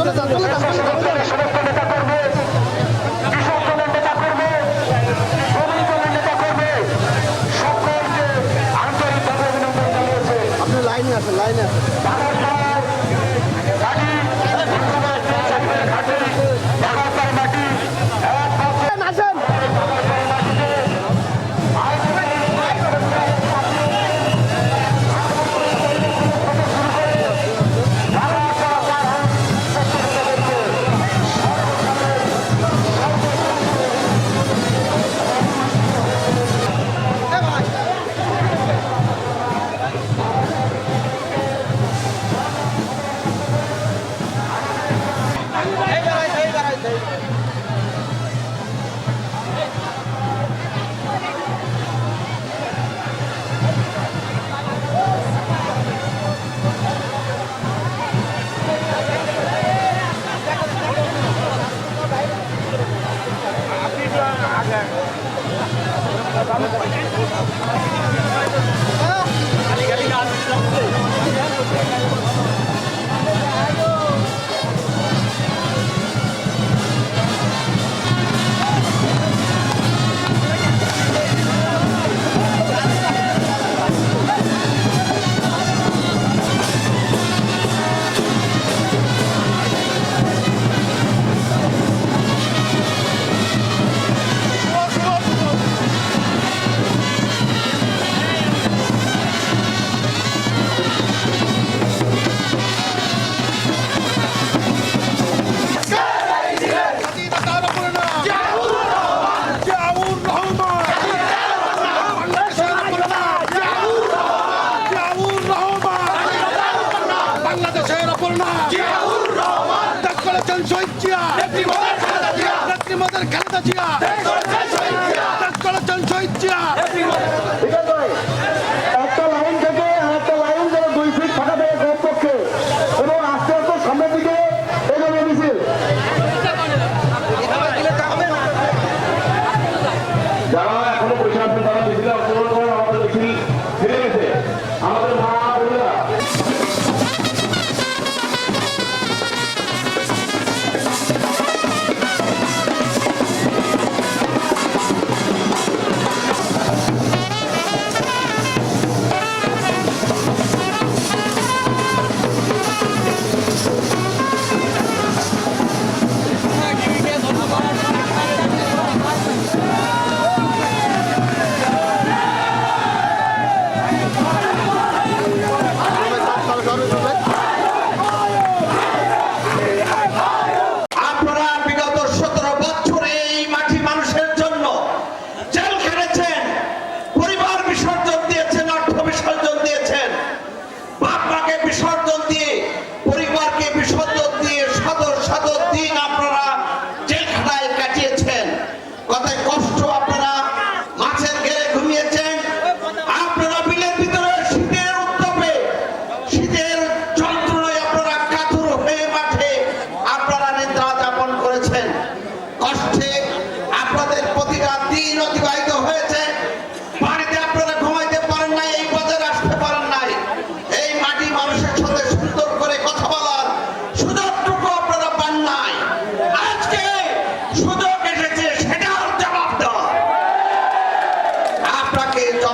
চলে যান চলে যান Thank you. করেছেন শহীদ জিয়া নেত্রী নেত্রীমদের খালেদা জিয়া। ত্যাগ করেছেন শহীদ জিয়া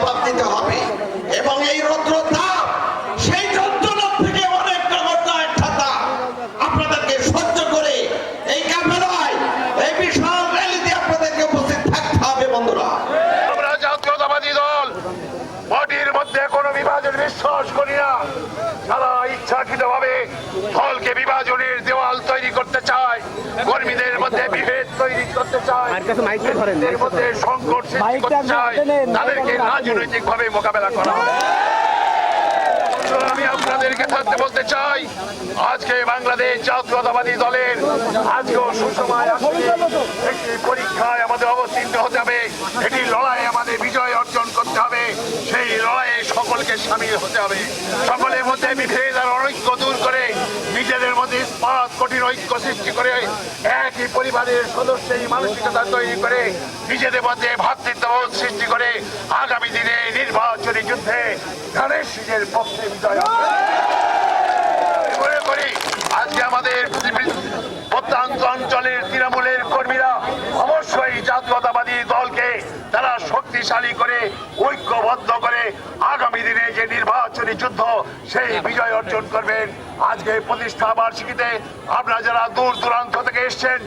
জবাব দিতে হবে। এবং এই রৌদ্র সেই যন্ত্রণা থেকে অনেক নগরদায় ঠাতা আপনাদেরকে সহ্য করে এই কাফেলায় এই বিশাল র্যালিতে আপনাদেরকে উপস্থিত থাকতে হবে, বন্ধুরা। আমরা জাতীয়তাবাদী দল, পার্টির মধ্যে কোনো বিভাজন বিশ্বাস করি না। যারা ইচ্ছাকৃত ভাবে দলকে বিভাজনের দেওয়াল তৈরি করতে চায় কর্মীদের মধ্যে বিভেদ তৈরি করতে চায় নেতৃত্বের মধ্যে সংকট সৃষ্টি করতে চায় তাদেরকে রাজনৈতিক ভাবে মোকাবেলা করা আমি আপনাদেরকে থাকতে বলতে চাই আজকে বাংলাদেশ জাতীয়তাবাদী দলের আজকেও সুসময় একটি পরীক্ষায় আমাদের অবতীর্ণ হতে হবে এটি লড়াই আমাদের বিজয় অর্জন করতে হবে সেই লড়াইয়ে সকলকে সামিল হতে হবে। সকলের মধ্যে বিভেদ আর অনৈক্য দূর করে মধ্যে ইস্পাত কঠিন ঐক্য সৃষ্টি করে, একই পরিবারের সদস্যের মানসিকতা তৈরি করে, নিজেদের মধ্যে ভ্রাতৃত্ববোধ সৃষ্টি করে, আগামী দিনে নির্বাচনী যুদ্ধে গণেশ সিংহের পক্ষে বিজয় মনে করি, আজকে আমাদের প্রত্যন্ত অঞ্চলের তৃণমূলের কর্মীরা অবশ্যই জাতীয়তাবাদী দলকে তারা শক্তিশালী করে ঐক্যবদ্ধ করে আগামী দিনে যে নির্বাচনী যুদ্ধ, সেই বিজয় অর্জন করবেন। আজকে প্রতিষ্ঠা বার্ষিকীতে আপনারা যারা দূর দূরান্ত থেকে এসছেন,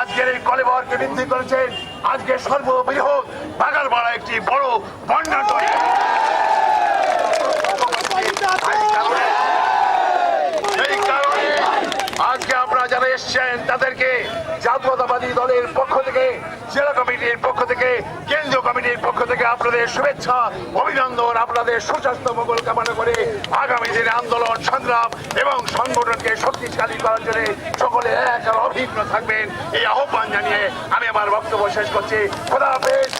আজকের এই কলেবরকে বৃদ্ধি করেছেন, আজকে সর্ববৃহৎ বাগারপাড়া একটি বড় বন্যা আজকে আপনারা যারা এসছেন, তাদেরকে জাতীয়তাবাদী দলের পক্ষ থেকে, জেলা কমিটির পক্ষ থেকে, কেন্দ্রীয় কমিটির পক্ষ থেকে আপনাদের শুভেচ্ছা, অভিনন্দন, আপনাদের সুস্বাস্থ্য, মঙ্গল কামনা করে আগামী দিনে আন্দোলন, সংগ্রাম এবং সংগঠনকে শক্তিশালী করার জন্য সকলে এক আর অভিন্ন থাকবেন। এই আহ্বান জানিয়ে আমি আমার বক্তব্য শেষ করছি। খোদা হাফেজ।